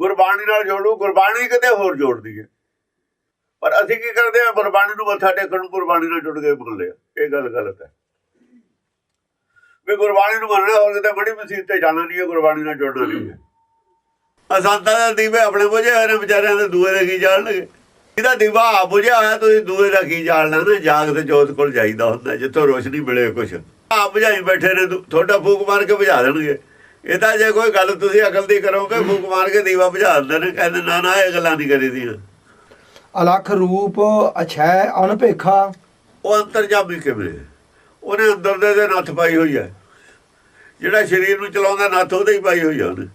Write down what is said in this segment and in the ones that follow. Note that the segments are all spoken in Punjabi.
ਗੁਰਬਾਣੀ ਨਾਲ ਜੋੜੋ, ਗੁਰਬਾਣੀ ਕਿਤੇ ਹੋਰ ਜੋੜਦੀ ਹੈ ਪਰ ਅਸੀਂ ਕੀ ਕਰਦੇ ਆ ਗੁਰਬਾਣੀ ਨੂੰ ਮੱਥਾ ਟੇਕਣ ਨੂੰ ਗੁਰਬਾਣੀ ਨਾਲ ਜੁੜ ਕੇ ਬੋਲਦੇ ਆ ਇਹ ਗੱਲ ਗਲਤ ਹੈ। ਵੀ ਗੁਰਬਾਣੀ ਨੂੰ ਮੰਨਣਾ ਹੋਰ ਕਿਤੇ ਬੜੀ ਮਸੀਤ ਤੇ ਜਾਣਾ ਨਹੀਂ ਹੈ, ਗੁਰਬਾਣੀ ਨਾਲ ਜੁੜਨਾ ਨਹੀਂ ਹੈ। ਅਸੰਤਾਂ ਦਾ ਦੀਵੇ ਆਪਣੇ ਬੁਝੇ ਹੋਏ ਨੇ, ਵਿਚਾਰਿਆਂ ਦੇ ਦੂਏ ਦੇ ਕੀ ਜਾਣਗੇ ਇਹਦਾ ਦੀਵਾ ਆਪ ਬੁਝਿਆ ਹੋਇਆ, ਤੁਸੀਂ ਦੂਏ ਦਾ ਕੀ ਜਾਣਨਾ ਨਾ ਜਾਗ ਤੇ ਜੋਤ ਕੋਲ ਜਾਈਦਾ ਹੁੰਦਾ, ਜਿੱਥੋਂ ਰੋਸ਼ਨੀ ਮਿਲੇ ਕੁਛ। ਆਪ ਬੁਝਾਈ ਬੈਠੇ ਨੇ, ਤੁਹਾਡਾ ਫੂਕ ਮਾਰ ਕੇ ਬੁਝਾ ਦੇਣਗੇ। ਇਹ ਤਾਂ ਜੇ ਕੋਈ ਗੱਲ ਤੁਸੀਂ ਅਕਲ ਦੀ ਕਰੋਗੇ ਫੂਕ ਮਾਰ ਕੇ ਦੀਵਾ ਬੁਝਾ ਦਿੰਦੇ ਨੇ ਕਹਿੰਦੇ ਨਾ ਨਾ ਇਹ ਗੱਲਾਂ ਨਹੀਂ ਕਰੀਦੀਆਂ। ਅਲਖ ਰੂਪ ਅਛੈ ਅਨਪੇਖਾ ਉਹ ਅੰਤਰਜਾਮੀ ਕਿਵੇਂ? ਉਹਨੇ ਅੰਦਰ ਦੇ ਦੇ ਨੱਥ ਪਾਈ ਹੋਈ ਹੈ। ਜਿਹੜਾ ਸਰੀਰ ਨੂੰ ਚਲਾਉਂਦਾ ਨੱਥ ਉਹਦੇ ਹੀ ਪਾਈ ਹੋਈ ਹੈ ਉਹਨੇ।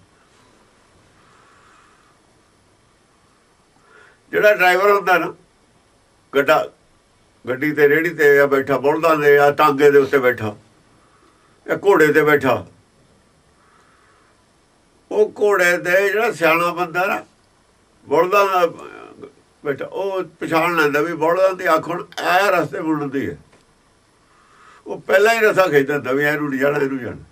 ਜਿਹੜਾ ਡਰਾਈਵਰ ਹੁੰਦਾ ਨਾ ਗੱਡਾ ਗੱਡੀ ਤੇ ਰੇੜੀ ਤੇ ਆ ਬੈਠਾ ਬੁਲਦਾਂ ਦੇ ਆ ਟਾਂਗੇ ਦੇ ਉੱਤੇ ਬੈਠਾ ਇਹ ਘੋੜੇ ਤੇ ਬੈਠਾ। ਉਹ ਘੋੜੇ ਤੇ ਜਿਹੜਾ ਸਿਆਣਾ ਬੰਦਾ ਨਾ ਬੁਲਦਾਂ ਦਾ ਬੈਠਾ ਉਹ ਪਛਾਣ ਲੈਂਦਾ ਵੀ ਬੁਲਦਾਂ ਦੀ ਅੱਖ ਹੁਣ ਇਹ ਰਸਤੇ ਮੁੜਦੀ ਹੈ ਉਹ ਪਹਿਲਾਂ ਹੀ ਰਸਾ ਖਿੱਚ ਦਿੰਦਾ ਵੀ ਇਹਨੂੰ ਨਹੀਂ ਜਾਣਾ ਇਹਨੂੰ ਜਾਣਾ।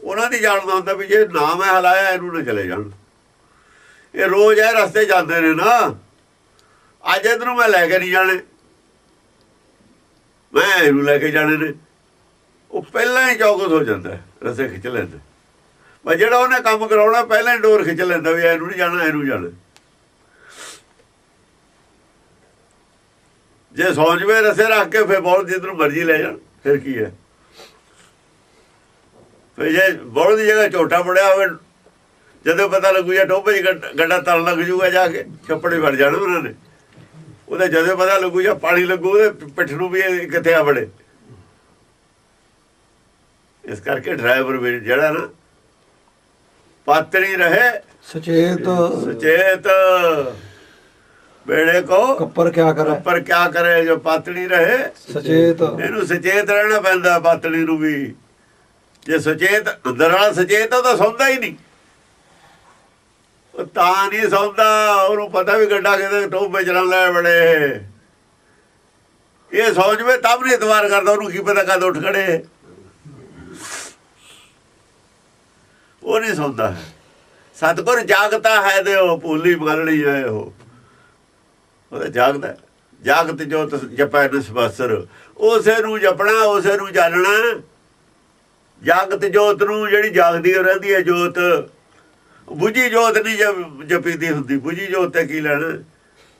ਉਹਨਾਂ ਦੀ ਜਾਣਦਾ ਹੁੰਦਾ ਵੀ ਜੇ ਨਾ ਮੈਂ ਹਲਾਇਆ ਇਹਨੂੰ ਨਾ ਚਲੇ ਜਾਣ। ਇਹ ਰੋਜ਼ ਇਹ ਰਸਤੇ ਜਾਂਦੇ ਨੇ ਨਾ ਅੱਜ ਇਧਰੋਂ ਮੈਂ ਲੈ ਕੇ ਨਹੀਂ ਜਾਣੇ। ਮੈਂ ਇਹਨੂੰ ਲੈ ਕੇ ਜਾਣੇ ਨੇ। ਉਹ ਪਹਿਲਾਂ ਹੀ ਚੌਕਸ ਹੋ ਜਾਂਦਾ ਹੈ, ਰਸੇ ਖਿੱਚ ਲੈਂਦਾ। ਪਰ ਜਿਹੜਾ ਉਹਨੇ ਕੰਮ ਕਰਾਉਣਾ, ਪਹਿਲਾਂ ਹੀ ਡੋਰ ਖਿੱਚ ਲੈਂਦਾ ਵੀ ਇਹਨੂੰ ਨਹੀਂ ਜਾਣਾ, ਇਹਨੂੰ ਜਾਣਾ। ਜੇ ਸੌਂਜਵੇਂ ਰਸੇ ਰੱਖ ਕੇ ਫਿਰ ਬੋਲ ਜਿੱਧਰ ਮਰਜ਼ੀ ਲੈ ਜਾਣ, ਫਿਰ ਕੀ ਹੈ? ਫਿਰ ਜੇ ਬੋਲ ਦੀ ਜਗ੍ਹਾ ਝੋਟਾ ਪੜਿਆ ਹੋਵੇ, ਜਦੋਂ ਪਤਾ ਲੱਗੂ ਜਾਂ ਟੋਭੇ ਗੱਡਾ ਤਲ ਲੱਗ ਜੂਗਾ ਜਾ ਕੇ, ਛੱਪੜੇ ਵੜ ਜਾਣ ਉਹਨਾਂ ਨੇ ਉਹਦੇ ਜਦੋਂ ਪਤਾ ਲੱਗੂ ਜਾਂ ਪਾਣੀ ਲੱਗੂ, ਉਹਦੇ ਪਿੱਠ ਨੂੰ ਵੀ ਕਿੱਥੇ ਆ ਬੜੇ। ਇਸ ਕਰਕੇ ਡਰਾਈਵਰ ਵੀ ਜਿਹੜਾ ਨਾ ਪਾਤਰੀ ਰਹੇ। ਸਚੇਤ। ਸੁਚੇਤ। ਬੇੜੇ ਕੋ ਕੱਪਰ ਕਿਆ ਕਰੇ? ਪਰ ਕਿਆ ਕਰੇ ਜੋ ਪਾਤੜੀ ਰਹੇ। ਸਚੇਤ। ਇਹਨੂੰ ਸੁਚੇਤ ਰਹਿਣਾ ਪੈਂਦਾ ਪਾਤੜੀ ਨੂੰ ਵੀ। ਜੇ ਸੁਚੇਤ ਅੰਦਰ ਵਾਲਾ ਸੁਚੇਤ ਤਾਂ ਸੌਂਦਾ ਹੀ ਨਹੀਂ। ਉਹ ਤਾਂ ਨਹੀਂ ਸੌਂਦਾ ਉਹਨੂੰ ਪਤਾ ਵੀ ਗੱਡਾ ਕਿਤੇ ਟੋਬੇ ਚਲਾਉਣ ਲੈ ਬੜੇ ਇਹ ਸੌਂ ਜਵੇ ਤਾਂ ਵੀ ਨਹੀਂ ਇਤਵਾਰ ਕਰਦਾ ਉਹਨੂੰ ਕੀ ਪਤਾ ਕਦ ਉੱਠ ਖੜੇ। ਉਹ ਨਹੀਂ ਸੌਂਦਾ ਸਤਗੁਰ ਜਾਗਤਾ ਹੈ ਦੇ ਉਹ ਭੂਲੀ ਮਗਲਣੀ ਹੈ ਉਹ। ਉਹਦਾ ਜਾਗਦਾ ਜਾਗਤ ਜੋਤ ਜਪੈ ਨਿਸਬਸਰ ਉਸੇ ਨੂੰ ਜਪਣਾ, ਉਸੇ ਨੂੰ ਜਾਣਨਾ। ਜਾਗਤ ਜੋਤ ਨੂੰ ਜਿਹੜੀ ਜਾਗਦੀ ਓ ਰਹਿੰਦੀ ਹੈ ਜੋਤ, ਬੁਝੀ ਜੋਤ ਨਹੀਂ ਜਪ- ਜਪੀਦੀ ਹੁੰਦੀ। ਬੁਝੀ ਜੋਤ ਤੇ ਕੀ ਲੈਣਾ?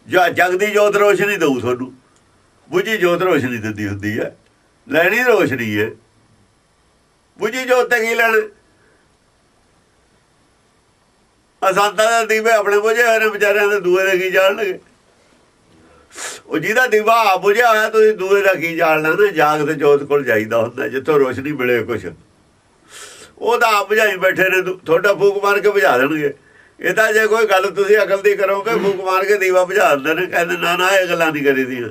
ਜਾਂ ਜਗਦੀ ਜੋਤ ਰੋਸ਼ਨੀ ਦਊ ਤੁਹਾਨੂੰ। ਬੁਝੀ ਜੋਤ ਰੋਸ਼ਨੀ ਦਿੰਦੀ ਹੁੰਦੀ ਹੈ। ਲੈਣੀ ਰੋਸ਼ਨੀ ਹੈ। ਬੁਝੀ ਜੋਤ ਤੇ ਕੀ ਲੈਣਾ? ਅਸੰਤਾਂ ਦਾ ਦੀਵੇ ਆਪਣੇ ਬੁਝੇ ਹੋਏ ਨੇ ਵਿਚਾਰਿਆਂ ਦੇ ਦੂਏ ਦੇ ਕੀ ਜਾਣਨਗੇ? ਉਹ ਜਿਹਦਾ ਦੀਵਾ ਆਪ ਬੁਝਿਆ ਹੋਇਆ ਤੁਸੀਂ ਦੂਏ ਦਾ ਕੀ ਜਾਣਨਾ ਨਾ? ਜਾਗ ਤੇ ਜੋਤ ਕੋਲ ਜਾਈਦਾ ਹੁੰਦਾ ਜਿੱਥੋਂ ਰੋਸ਼ਨੀ ਮਿਲੇ ਕੁਛ। ਉਹਦਾ ਆਪ ਬੁਝਾਈ ਬੈਠੇ ਨੇ ਤੁਹਾਡਾ ਫੂਕ ਮਾਰ ਕੇ ਬੁਝਾ ਦੇਣਗੇ। ਇਹ ਤਾਂ ਜੇ ਕੋਈ ਗੱਲ ਤੁਸੀਂ ਅਕਲ ਦੀ ਕਰੋਗੇ ਫੂਕ ਮਾਰ ਕੇ ਦੀਵਾ ਬੁਝਾ ਦਿੰਦੇ ਨੇ ਕਹਿੰਦੇ ਨਾ ਨਾ ਇਹ ਗੱਲਾਂ ਨਹੀਂ ਕਰੀਦੀਆਂ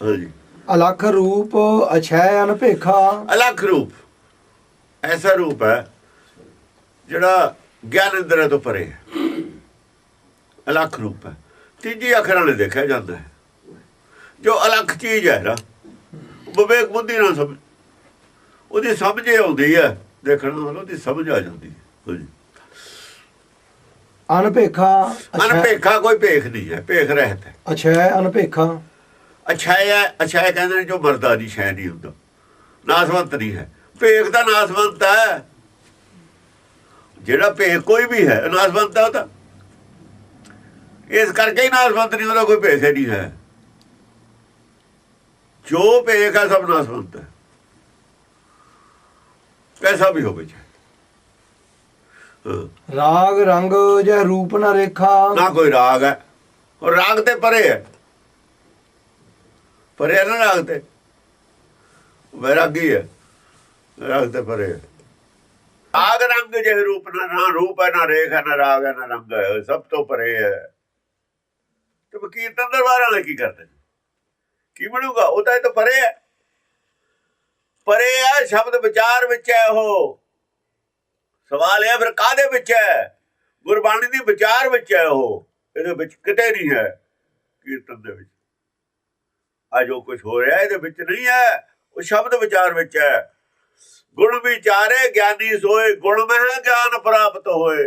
ਹਾਂਜੀ। ਅਲਖ ਰੂਪ ਅਛੈ ਅਨਪੇਖਾ ਅਲੱਖ ਰੂਪ। ਐਸਾ ਰੂਪ ਹੈ ਜਿਹੜਾ ਗਿਆਨ ਇੰਦਰਾ ਤੋਂ ਪਰੇ ਅਲੱਖ ਰੂਪ ਹੈ। ਤੀਜੀ ਅੱਖਰਾਂ ਨਾਲ ਦੇਖਿਆ ਜਾਂਦਾ ਹੈ। ਜੋ ਅਲੱਖ ਚੀਜ਼ ਹੈ ਨਾ ਵਿਵੇਕ ਬੁੱਧੀ ਨਾਲ ਸਮਝ ਉਹਦੀ ਸਮਝ ਆਉਂਦੀ ਹੈ ਦੇਖਣ ਨਾਲ ਉਹਦੀ ਸਮਝ ਆ ਜਾਂਦੀ ਹੈ। ਅਨਪੇਖਾ ਅਛੈ ਅਨਪੇਖਾ ਕੋਈ ਭੇਖ ਨਹੀਂ ਹੈ ਭੇਖ ਰਹਿਤ ਹੈ। ਅਛੈ ਅਨਪੇਖਾ ਅਛਾਇ ਹੈ ਅਛਾਇ ਕਹਿੰਦੇ ਨੇ ਜੋ ਮਰਦਾ ਦੀ ਸ਼ੈ ਨਹੀਂ ਹੁੰਦਾ। ਨਾਸਵੰਤ ਨਹੀਂ ਹੈ। ਭੇਖ ਦਾ ਨਾਸਵੰਤ ਹੈ। ਜਿਹੜਾ ਭੇਖ ਕੋਈ ਵੀ ਹੈ ਨਾਸਵੰਤ ਹੈ ਉਹ ਤਾਂ ਇਸ ਕਰਕੇ ਹੀ ਨਾਸਵੰਤ ਨਹੀਂ ਉਹਦਾ ਕੋਈ ਭੇਖ ਨਹੀਂ ਹੈ। ਜੋ ਭੇਖ ਹੈ ਸਭ ਨਾਸਵੰਤ ਹੈ। ਕੈਸਾ ਵੀ ਹੋਵੇ ਚਾਹੇ। ਰਾਗ ਰੰਗ ਜੈ ਰੂਪ ਨ ਰੇਖਾ। ਨਾ ਕੋਈ ਰਾਗ ਹੈ। ਔਰ ਰਾਗ ਤੇ ਪਰੇ ਹੈ। ਪਰੇ ਨਾ ਰਾਗ ਤੇ? ਵੈਰਾਗੀ ਹੈ। ਰਾਗ ਤੇ ਪਰੇ ਹੈ। ਰਾਗ ਰੰਗ ਜੇ ਰੂਪ ਨਾ ਨਾ, ਰੂਪ ਹੈ ਨਾ ਰੇਖ ਹੈ ਨਾ ਰਾਗ ਹੈ ਨਾ ਰੰਗ ਹੈ, ਸਭ ਤੋਂ ਪਰੇ ਹੈ। ਤੇ ਕੀਰਤਨ ਦਰਬਾਰ ਵਾਲੇ ਕੀ ਕਰਦੇ ਕੀ ਬਣੂਗਾ? ਉਹ ਤਾਂ ਇਹ ਤਾਂ ਪਰੇ ਹੈ। ਪਰੇ ਹੈ, ਸ਼ਬਦ ਵਿਚਾਰ ਵਿੱਚ ਹੈ ਉਹ। ਸਵਾਲ ਇਹ ਫਿਰ ਕਾਦੇ ਵਿੱਚ ਹੈ? ਗੁਰਬਾਣੀ ਦੀ ਵਿਚਾਰ ਵਿੱਚ ਹੈ ਉਹ। ਇਹਦੇ ਵਿੱਚ ਕਿਤੇ ਨਹੀਂ ਹੈ ਕੀਰਤਨ ਦੇ ਵਿੱਚ। ਆ ਜੋ ਕੁਝ ਹੋ ਰਿਹਾ, ਇਹਦੇ ਵਿੱਚ ਨਹੀਂ ਹੈ। ਉਹ ਸ਼ਬਦ ਵਿਚਾਰ ਵਿੱਚ ਹੈ। ਗੁਣ ਵਿਚਾਰੇ ਗਿਆਨੀ ਸੋਏ ਗੁਣ ਮਹਿ ਗਿਆਨ ਪ੍ਰਾਪਤ ਹੋਏ।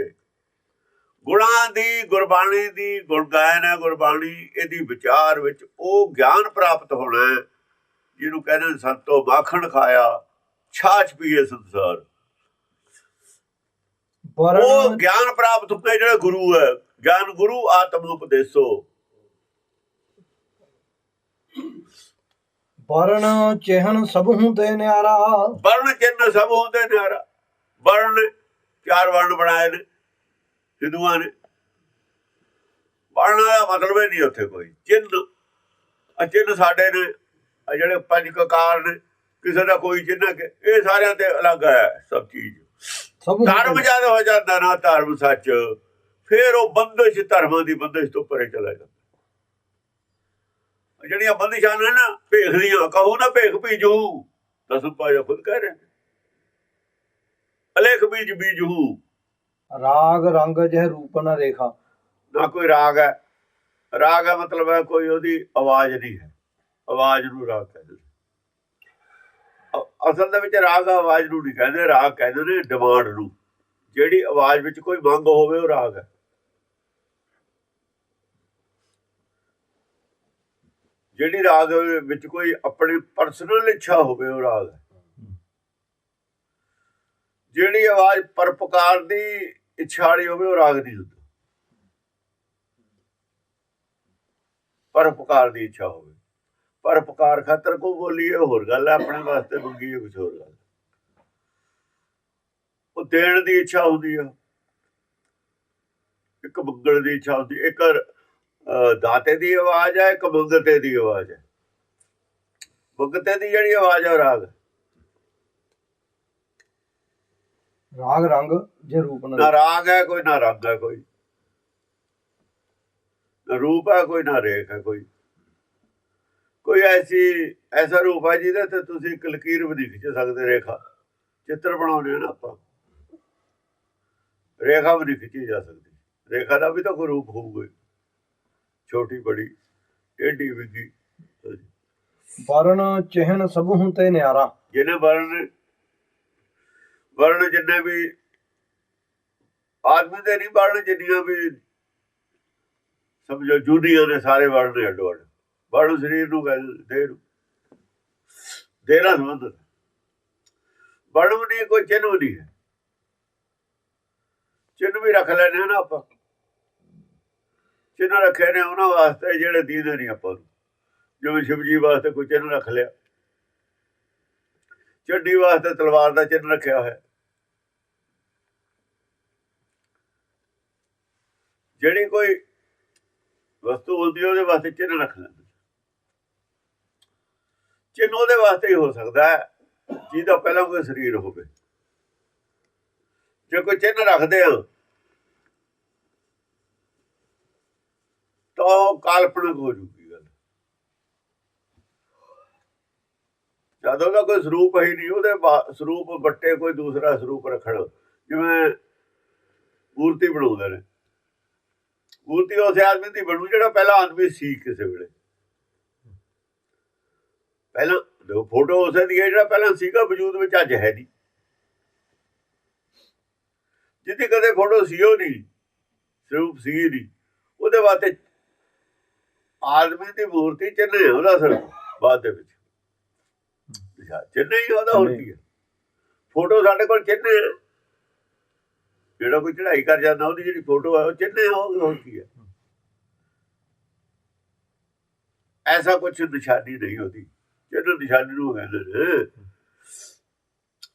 ਗੁਣਾਂ ਦੀ ਗੁਰਬਾਣੀ ਦੀ ਗੁਣ ਗਾਇਨ ਹੈ ਗੁਰਬਾਣੀ ਇਹਦੀ ਵਿਚਾਰ ਵਿੱਚ ਉਹ ਗਿਆਨ ਪ੍ਰਾਪਤ ਹੋਣਾ ਜਿਹਨੂੰ ਕਹਿੰਦੇ ਸੰਤੋ ਮਾਖਣ ਖਾਇਆ ਛਾਛ ਪੀਏ ਸੰਸਾਰ। ਉਹ ਗਿਆਨ ਪ੍ਰਾਪਤ ਹੁੰਦਾ ਜਿਹੜਾ ਗੁਰੂ ਹੈ ਗਿਆਨ ਗੁਰੂ ਆਤਮ ਉਪਦੇਸੋ। ਵਰਨ ਚਿਹਨ ਸਭੂ ਤੇ ਨਿਆਰਾ। ਵਰਣ ਚਿੰਨ ਸਭ ਹੁੰਦੇ ਨਿਆਰਾ। ਵਰਣ ਚਾਰ ਵਰਣ ਬਣਾਏ ਨੇ ਹਿੰਦੂਆਂ ਨੇ। ਵਰਣ ਦਾ ਮਤਲਬ ਹੀ ਨਹੀਂ ਉੱਥੇ ਕੋਈ। ਚਿੰਨ ਆ ਚਿੰਨ ਸਾਡੇ ਨੇ ਆ ਜਿਹੜੇ ਪੰਜ ਕਕਾਰ ਨੇ ਕਿਸੇ ਦਾ ਕੋਈ ਚਿੰਨ ਕਿ ਇਹ ਸਾਰਿਆਂ ਤੇ ਅਲੱਗ ਹੈ ਸਭ ਚੀਜ਼। ਸਭੂ ਧਰਮ ਜਦ ਹੋ ਜਾਂਦਾ ਨਾ ਧਰਮ ਸੱਚ ਫਿਰ ਉਹ ਬੰਦਸ਼ ਧਰਮਾਂ ਦੀ ਬੰਦਸ਼ ਤੋਂ ਪਰੇ ਚਲਾ ਜਾਂਦਾ। ਜਿਹੜੀਆਂ ਬੰਦਿਸ਼ਾਂ ਨੇ ਨਾ ਭੇਖ ਦੀਆਂ ਕਹੋ ਨਾ ਭੇਖ ਭੀਜੂ ਦਸਮ ਪਾਜਾ ਖੁਦ ਕਹਿ ਰਹੇ। ਅਲੇਖ ਬੀਜ ਬੀਜੂ। ਰਾਗ ਰੰਗ ਜਹ ਰੂਪ ਨ ਰੇਖਾ। ਨਾ ਕੋਈ ਰਾਗ ਹੈ। ਰਾਗ ਹੈ ਮਤਲਬ ਹੈ ਕੋਈ ਉਹਦੀ ਆਵਾਜ਼ ਨਹੀਂ ਹੈ। ਆਵਾਜ਼ ਨੂੰ ਰਾਗ ਕਹਿੰਦੇ ਅਸਲ ਦੇ ਵਿੱਚ ਰਾਗ ਆਵਾਜ਼ ਨੂੰ ਨਹੀਂ ਕਹਿੰਦੇ ਰਾਗ ਕਹਿੰਦੇ ਨੇ ਡਿਮਾਂਡ ਨੂੰ। ਜਿਹੜੀ ਆਵਾਜ਼ ਵਿੱਚ ਕੋਈ ਮੰਗ ਹੋਵੇ ਉਹ ਰਾਗ ਹੈ। ਜਿਹੜੀ ਰਾਗ ਵਿੱਚ ਕੋਈ ਆਪਣੀ ਪਰਸਨਲ ਇੱਛਾ ਹੋਵੇ, ਉਹ ਰਾਗ ਹੈ। ਜਿਹੜੀ ਆਵਾਜ਼ ਪਰਪਕਾਰ ਦੀ ਇੱਛਾ ਵਾਲੀ ਹੋਵੇ, ਉਹ ਰਾਗ ਨਹੀਂ ਹੁੰਦਾ। ਪਰਪਕਾਰ ਦੀ ਇੱਛਾ ਹੋਵੇ। ਪਰਪਕਾਰ ਖਾਤਰ ਕੋ ਬੋਲੀਏ, ਹੋਰ ਗੱਲ ਹੈ, ਆਪਣੇ ਵਾਸਤੇ ਮੰਗੀ ਕੁਝ ਹੋਰ ਗੱਲ ਉਹ ਦੇਣ ਦੀ ਇੱਛਾ ਹੁੰਦੀ ਆ। ਇੱਕ ਮੰਗਣ ਦੀ ਇੱਛਾ ਹੁੰਦੀ, ਇੱਕ ਦਾਤੇ ਦੀ ਆਵਾਜ਼ ਹੈ ਮੰਗਤੇ ਦੀ ਆਵਾਜ਼ ਹੈ? ਮੰਗਤੇ ਦੀ ਜਿਹੜੀ ਆਵਾਜ਼ ਹੈ ਰਾਗ। ਰਾਗ ਰੰਗ ਜਹ ਰੂਪ ਨ ਰਾਗ ਹੈ ਕੋਈ ਨਾ ਰੰਗ ਹੈ ਕੋਈ। ਨਾ ਰੂਪ ਹੈ ਕੋਈ ਨਾ ਰੇਖ ਹੈ ਕੋਈ। ਕੋਈ ਐਸੀ ਐਸਾ ਰੂਪ ਹੈ ਜਿਹਦੇ ਤੇ ਤੁਸੀਂ ਇੱਕ ਲਕੀਰ ਵੀ ਨਹੀਂ ਖਿੱਚ ਸਕਦੇ ਰੇਖਾ। ਚਿੱਤਰ ਬਣਾਉਣੇ ਆ ਨਾ ਆਪਾਂ। ਰੇਖਾ ਵੀ ਨਹੀਂ ਖਿੱਚੀ ਜਾ ਸਕਦੀ। ਰੇਖਾ ਦਾ ਵੀ ਤਾਂ ਕੋਈ ਰੂਪ ਹੋਊਗਾ। ਛੋਟੀ ਬੜੀ ਟੇਢੀ ਵਿਗੀ ਵਰਨ ਚਿਹਨ ਸਭੂ ਤੇ ਨਿਆਰਾ। ਜਿਹਨੇ ਵਰਣ ਵਰਣ ਜਿੰਨੇ ਵੀ ਆਦਮੀ ਦੇ ਨਹੀਂ ਵਰਣ ਜਿੰਨੀਆਂ ਵੀ ਸਮਝੋ ਜੁਦੀਆਂ ਨੇ ਸਾਰੇ ਵਰਣ ਨੇ ਅੱਡੋ ਅੱਡ। ਵਰਣ ਸਰੀਰ ਨੂੰ ਦੇਹ ਨੂੰ। ਸੰਬੰਧਿਤ ਹੈ। ਵਰਣ ਨਹੀਂ ਕੋਈ ਚਿੰਨ੍ਹ ਨਹੀਂ ਹੈ। ਚਿੰਨ੍ਹ ਵੀ ਰੱਖ ਲੈਣੇ ਨਾ ਆਪਾਂ। ਚਿੰਨ੍ਹ ਰੱਖੇ ਨੇ, ਉਹਨਾਂ ਵਾਸਤੇ ਜਿਹੜੇ ਦੀਦੇ ਨਹੀਂ ਆਪਾਂ ਨੂੰ। ਜਿਵੇਂ ਸ਼ਿਵ ਜੀ ਵਾਸਤੇ ਕੋਈ ਚਿੰਨ੍ਹ ਰੱਖ ਲਿਆ। ਚੱਡੀ ਵਾਸਤੇ ਤਲਵਾਰ ਦਾ ਚਿੰਨ੍ਹ ਰੱਖਿਆ ਹੋਇਆ। ਜਿਹੜੀ ਕੋਈ ਵਸਤੂ ਹੁੰਦੀ ਉਹਦੇ ਵਾਸਤੇ ਚਿੰਨ੍ਹ ਰੱਖ ਲੈਂਦੇ ਚਿੰਨ੍ਹ ਉਹਦੇ ਵਾਸਤੇ ਹੀ ਹੋ ਸਕਦਾ ਹੈ, ਜਿਹਦਾ ਪਹਿਲਾਂ ਕੋਈ ਸਰੀਰ ਹੋਵੇ। ਜੇ ਕੋਈ ਚਿੰਨ੍ਹ ਰੱਖਦੇ ਆ ਤਾਂ ਉਹ ਕਾਲਪਨਿਕ ਹੋ ਜੂਗੀ ਗੱਲ। ਜਦੋਂ ਦਾ ਕੋਈ ਸਰੂਪ ਹੀ ਨਹੀਂ, ਉਹਦੇ ਸਰੂਪ ਬੱਟੇ ਕੋਈ ਦੂਸਰਾ ਸਰੂਪ ਰੱਖਣ। ਜਿਵੇਂ ਮੂਰਤੀ ਬਣਾਉਂਦੇ ਨੇ। ਮੂਰਤੀ ਉਸ ਆਦਮੀ ਦੀ ਬਣੂ, ਜਿਹੜਾ ਪਹਿਲਾ ਆਦਮੀ ਸੀ ਕਿਸੇ ਵੇਲੇ। ਪਹਿਲਾਂ, ਦੇਖੋ ਫੋਟੋ ਉਸੇ ਦੀ ਜਿਹੜਾ ਪਹਿਲਾਂ ਸੀਗਾ, ਵਜੂਦ ਵਿੱਚ ਅੱਜ ਹੈ ਨਹੀਂ। ਜਿਹਦੀ ਕਦੇ ਫੋਟੋ ਸੀ ਉਹ ਨਹੀਂ, ਸਰੂਪ ਸੀ ਨਹੀਂ। ਉਹਦੇ ਵਾਸਤੇ ਆਦਮੀ ਦੀ ਮੂਰਤੀ ਚੰਨੇ ਉਹਦਾ ਸਰੂਪ ਬਾਅਦ ਦੇ ਵਿੱਚ। ਚੰਨੇ ਹੀ ਉਹਦਾ ਹੋਰ ਕੀ ਹੈ। ਫੋਟੋ ਸਾਡੇ ਕੋਲ ਚੰਨੇ ਜਿਹੜਾ ਕੋਈ ਚੜ੍ਹਾਈ ਕਰ ਜਾਂਦਾ ਉਹਦੀ ਜਿਹੜੀ ਫੋਟੋ ਹੈ ਉਹ ਚੰਨੇ ਹੋਰ ਕੀ ਹੈ? ਐਸਾ ਕੁਝ ਨਿਸ਼ਾਨੀ ਨਹੀਂ ਹੁੰਦੀ ਜਿਹਨੂੰ ਨਿਸ਼ਾਨੀ ਨੂੰ ਕਹਿੰਦੇ ਨੇ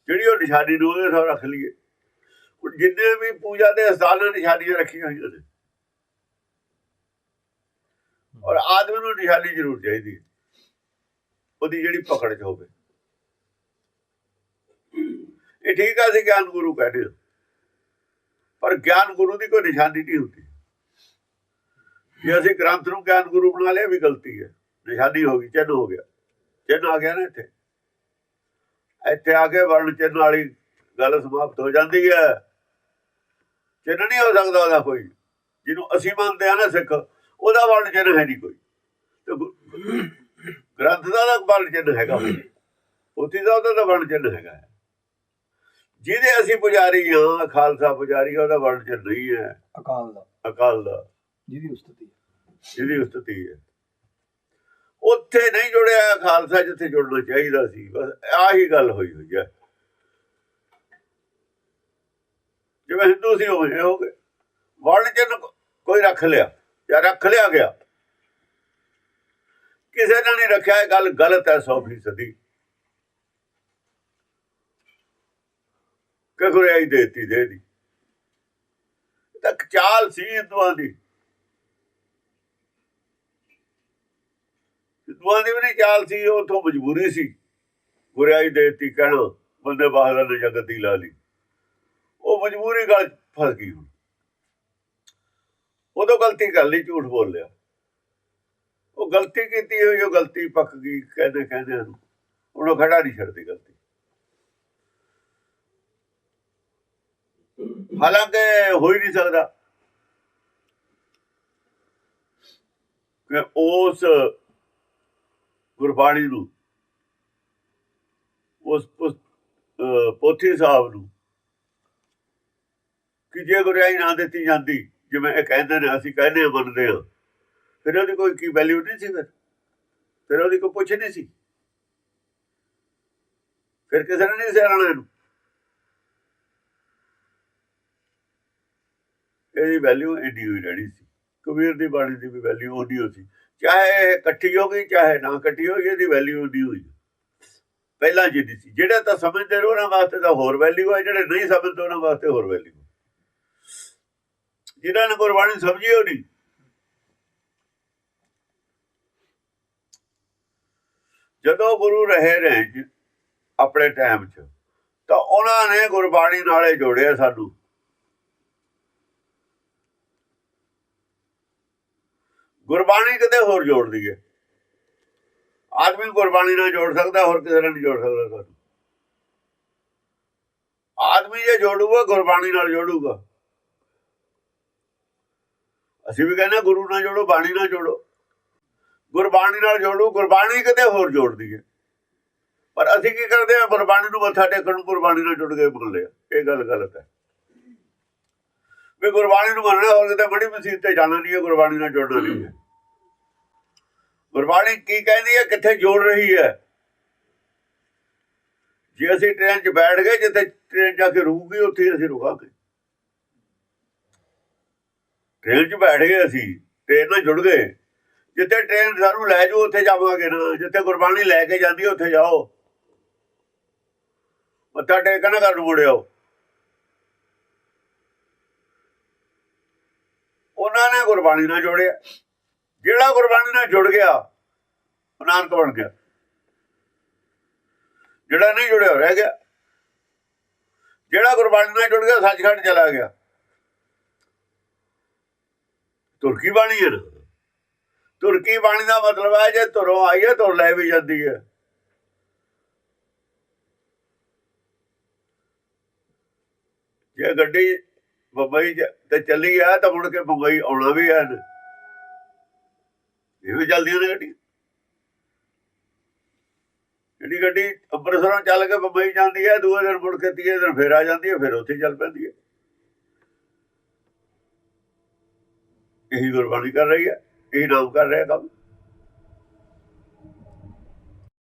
ਜਿਹੜੀ ਉਹ ਨਿਸ਼ਾਨੀ ਨੂੰ ਉਹਦੇ ਸਾਹ ਰੱਖ ਲਈਏ। ਹੁਣ ਜਿੰਨੇ ਵੀ ਪੂਜਾ ਦੇ ਅਸਥਾਨਾਂ ਨਿਸ਼ਾਨੀਆਂ ਰੱਖੀਆਂ ਹੋਈਆਂ ਨੇ ਔਰ ਆਦਮੀ ਨੂੰ ਨਿਸ਼ਾਨੀ ਜ਼ਰੂਰ ਚਾਹੀਦੀ ਹੈ। ਉਹਦੀ ਜਿਹੜੀ ਪਕੜ 'ਚ ਹੋਵੇ। ਇਹ ਠੀਕ ਆ, ਅਸੀਂ ਗਿਆਨ ਗੁਰੂ ਕਹਿੰਦੇ ਪਰ ਗਿਆਨ ਗੁਰੂ ਦੀ ਕੋਈ ਨਿਸ਼ਾਨੀ ਨਹੀਂ ਹੁੰਦੀ। ਜੇ ਅਸੀਂ ਗ੍ਰੰਥ ਨੂੰ ਗਿਆਨ ਗੁਰੂ ਬਣਾ ਲਿਆ ਵੀ ਗਲਤੀ ਹੈ। ਨਿਸ਼ਾਨੀ ਹੋ ਗਈ ਚਿੰਨ ਹੋ ਗਿਆ। ਚਿੰਨ ਆ ਗਿਆ ਨਾ ਇੱਥੇ। ਇੱਥੇ ਆ ਕੇ ਵਰਣ ਚਿੰਨ ਵਾਲੀ ਗੱਲ ਸਮਾਪਤ ਹੋ ਜਾਂਦੀ ਹੈ। ਚਿੰਨ ਨਹੀਂ ਹੋ ਸਕਦਾ ਉਹਦਾ ਕੋਈ। ਜਿਹਨੂੰ ਅਸੀਂ ਮੰਨਦੇ ਆ ਨਾ ਸਿੱਖ ਉਹਦਾ ਵਰਣ ਚਿੰਨ ਹੈ ਨਹੀਂ ਕੋਈ। ਗ੍ਰੰਥ ਦਾ ਤਾਂ ਵਰਣ ਚਿੰਨ ਹੈਗਾ ਉੱਥੇ ਦਾ ਉਹਦਾ ਤਾਂ ਵਰਣ ਚਿੰਨ ਹੈਗਾ ਜਿਹਦੇ ਅਸੀਂ ਪੁਜਾਰੀ ਹਾਂ ਖਾਲਸਾ ਪੁਜਾਰੀ ਉਹਦਾ ਵਰਣ ਚ ਨਹੀਂ ਹੈ। ਅਕਾਲ ਦਾ। ਅਕਾਲ ਦਾ। ਜਿਹਦੀ ਉਸਤਤੀ ਜਿਹਦੀ ਉਸਤਤੀ ਹੈ। ਉੱਥੇ ਨਹੀਂ ਜੁੜਿਆ ਖਾਲਸਾ ਜਿੱਥੇ ਜੁੜਨਾ ਚਾਹੀਦਾ ਸੀ। ਬਸ ਆਹੀ ਗੱਲ ਹੋਈ ਹੋਈ ਹੈ। ਜਿਵੇਂ ਹਿੰਦੂ ਸੀ ਉਹ ਹੋ ਗਏ। ਵਰਣ ਚ ਕੋਈ ਰੱਖ ਲਿਆ। ਜਾਂ ਰੱਖ ਲਿਆ ਗਿਆ। ਕਿਸੇ ਨੇ ਨਹੀਂ ਰੱਖਿਆ, ਇਹ ਗੱਲ ਗਲਤ ਹੈ 100% ਕਿ ਗੁਰਿਆਈ ਦੇਤੀ, ਦੇ ਦੀ ਤਾਂ ਚਾਲ ਸੀ ਹਿੰਦੂਆਂ ਦੀ। ਹਿੰਦੂਆਂ ਦੀ ਵੀ ਨਹੀਂ ਚਾਲ ਸੀ, ਉਹ ਮਜਬੂਰੀ ਸੀ। ਗੁਰਿਆਈ ਦੇਤੀ, ਕਹਿਣਾ, ਬੰਦੇ ਬਾਹਰ ਨੇ ਜਗਤ ਦੀ ਲਾ ਲਈ। ਉਹ ਮਜਬੂਰੀ ਗੱਲ ਫਸ ਗਈ ਹੁਣ। ਉਦੋਂ ਗਲਤੀ ਕਰ ਲਈ ਝੂਠ ਬੋਲ ਲਿਆ। ਉਹ ਗਲਤੀ ਕੀਤੀ ਹੋਈ ਉਹ ਗਲਤੀ ਪੱਕ ਗਈ ਕਹਿੰਦੇ ਕਹਿੰਦੇ ਨੂੰ ਉਹਨੂੰ ਖੜਾ ਨਹੀਂ ਛੱਡਦੀ ਗਲਤੀ। ਹਾਲਾਂਕਿ ਹੋ ਹੀ ਨਹੀਂ ਸਕਦਾ। ਕਿ ਉਸ ਗੁਰਬਾਣੀ ਨੂੰ ਉਸ ਉਸ, ਪੋਥੀ ਸਾਹਿਬ ਨੂੰ ਕਿ ਜੇ ਗੁਰਿਆਈ ਨਾ ਦਿੱਤੀ ਜਾਂਦੀ ਜਿਵੇਂ ਇਹ ਕਹਿੰਦੇ ਨੇ, ਅਸੀਂ ਕਹਿੰਦੇ ਹਾਂ ਮੰਨਦੇ ਹਾਂ। ਫਿਰ ਉਹਦੀ ਕੋਈ ਕੀ ਵੈਲਿਊ ਨਹੀਂ ਸੀ ਫਿਰ? ਫਿਰ ਉਹਦੀ ਕੋਈ ਪੁੱਛ ਨਹੀਂ ਸੀ? ਫਿਰ ਕਿਸੇ ਨੇ ਨਹੀਂ ਸਿਆਣਾ ਇਹਨੂੰ? ਇਹਦੀ ਵੈਲਿਊ ਇੰਨੀ ਹੋਈ ਰਹਿਣੀ ਸੀ। ਕਬੀਰ ਦੀ ਬਾਣੀ ਦੀ ਵੀ ਵੈਲਿਊ ਉਹਦੀ ਹੋ ਸੀ। ਚਾਹੇ ਇਹ ਇਕੱਠੀ ਹੋ ਗਈ, ਚਾਹੇ ਨਾ ਇਕੱਠੀ ਹੋ ਗਈ ਇਹਦੀ ਵੈਲਿਊ ਉਹਦੀ ਹੋਈ। ਪਹਿਲਾਂ ਜਿੱਦੀ ਸੀ। ਜਿਹੜੇ ਤਾਂ ਸਮਝਦੇ ਨੇ ਉਹਨਾਂ ਵਾਸਤੇ ਤਾਂ ਹੋਰ ਵੈਲਿਊ ਹੈ ਜਿਹੜੇ ਨਹੀਂ ਸਮਝਦੇ ਉਹਨਾਂ ਵਾਸਤੇ ਹੋਰ ਵੈਲਿਊ ਜਿਨ੍ਹਾਂ ਨੇ ਗੁਰਬਾਣੀ ਸਮਝੀ ਉਹ ਨਹੀਂ। ਜਦੋਂ ਗੁਰੂ ਰਹੇ ਰਹੇ ਆਪਣੇ ਟਾਈਮ 'ਚ, ਤਾਂ ਉਹਨਾਂ ਨੇ ਗੁਰਬਾਣੀ ਨਾਲੇ ਜੋੜਿਆ ਸਾਨੂੰ। ਗੁਰਬਾਣੀ ਕਿਤੇ ਹੋਰ ਜੋੜਦੀ ਹੈ ਆਦਮੀ ਗੁਰਬਾਣੀ ਨਾਲ ਜੋੜ ਸਕਦਾ, ਹੋਰ ਕਿਸੇ ਨਾਲ ਨਹੀਂ ਜੋੜ ਸਕਦਾ ਤੁਹਾਨੂੰ ਆਦਮੀ ਜੇ ਜੋੜੂਗਾ, ਗੁਰਬਾਣੀ ਨਾਲ ਜੋੜੂਗਾ। ਅਸੀਂ ਵੀ ਕਹਿੰਦੇ ਗੁਰੂ ਨਾਲ ਜੋੜੋ, ਬਾਣੀ ਨਾਲ ਜੋੜੋ। ਗੁਰਬਾਣੀ ਨਾਲ ਜੋੜੋ, ਗੁਰਬਾਣੀ ਕਿਤੇ ਹੋਰ ਜੋੜਦੀ ਹੈ। ਪਰ ਅਸੀਂ ਕੀ ਕਰਦੇ ਹਾਂ, ਗੁਰਬਾਣੀ ਨੂੰ ਮੱਥਾ ਟੇਕਣ ਨੂੰ ਗੁਰਬਾਣੀ ਨਾਲ ਜੁੜ ਕੇ ਬੋਲਦੇ ਆ ਇਹ ਗੱਲ ਗਲਤ ਹੈ। ਵੀ ਗੁਰਬਾਣੀ ਨੂੰ ਮੰਨਣਾ ਹੋਰ ਕਿਤੇ ਬੜੀ ਮਸੀਤ ਤੇ ਜਾਣਾ ਨਹੀਂ ਹੈ, ਗੁਰਬਾਣੀ ਨਾਲ ਜੁੜਨਾ ਨਹੀਂ ਹੈ। ਗੁਰਬਾਣੀ ਕੀ ਕਹਿੰਦੀ ਹੈ, ਕਿੱਥੇ ਜੋੜ ਰਹੀ ਹੈ? ਜੇ ਅਸੀਂ ਟ੍ਰੇਨ 'ਚ ਬੈਠ ਗਏ, ਜਿੱਥੇ ਟ੍ਰੇਨ ਜਾ ਕੇ ਰੁਕੂਗੀ, ਉੱਥੇ ਅਸੀਂ ਰੁਕਾਂਗੇ। ਟ੍ਰੇਨ 'ਚ ਬੈਠ ਗਏ ਅਸੀਂ ਟ੍ਰੇਨ ਨਾਲ ਜੁੜ ਗਏ। ਜਿੱਥੇ ਟ੍ਰੇਨ ਸਾਨੂੰ ਲੈ ਜਾਊ ਉੱਥੇ ਜਾਵਾਂਗੇ ਨਾ। ਜਿੱਥੇ ਗੁਰਬਾਣੀ ਲੈ ਕੇ ਜਾਂਦੀ ਉੱਥੇ ਜਾਓ। ਮੱਥਾ ਟੇਕਣਾ ਕਰ ਨੂੰ ਮੁੜਿਓ। ਉਹਨਾਂ ਨੇ ਗੁਰਬਾਣੀ ਨਾਲ ਜੋੜਿਆ। ਜਿਹੜਾ ਗੁਰਬਾਣੀ ਨਾਲ ਜੁੜ ਗਿਆ, ਉਹ ਨਾਨਕ ਬਣ ਗਿਆ। ਜਿਹੜਾ ਨਹੀਂ ਜੁੜਿਆ, ਉਹ ਰਹਿ ਗਿਆ। ਜਿਹੜਾ ਗੁਰਬਾਣੀ ਨਾਲ ਜੁੜ ਗਿਆ ਸੱਚਖੰਡ ਚਲਾ ਗਿਆ। ਤੁਰਕੀ ਬਾਣੀ ਹੈ। ਤੁਰਕੀ ਬਾਣੀ ਦਾ ਮਤਲਬ ਹੈ ਜੇ ਤੁਰੋਂ ਆਈ ਹੈ ਤੁਰ ਲੈ ਵੀ ਜਾਂਦੀ ਹੈ। ਜੇ ਗੱਡੀ ਬੰਬਈ ਤੇ ਚੱਲੀ ਆ ਤਾਂ ਮੁੜ ਕੇ ਬੰਬਈ ਆਉਣਾ ਵੀ ਹੈ ਇਹ ਵੀ ਚੱਲਦੀਆਂ ਨੇ ਗੱਡੀ ਜਿਹੜੀ ਗੱਡੀ ਅੰਮ੍ਰਿਤਸਰੋਂ ਚੱਲ ਕੇ ਬੰਬਈ ਜਾਂਦੀ ਹੈ, ਦੂਏ ਦਿਨ ਮੁੜ ਕੇ ਤੀਏ ਦਿਨ ਫੇਰ ਆ ਜਾਂਦੀ ਹੈ, ਫਿਰ ਉੱਥੇ ਚੱਲ ਪੈਂਦੀ ਹੈ। ਇਹੀ ਗੁਰਬਾਣੀ ਕਰ ਰਹੀ ਹੈ ਇਹੀ ਨਾਮ ਕਰ ਰਿਹਾ ਕੰਮ।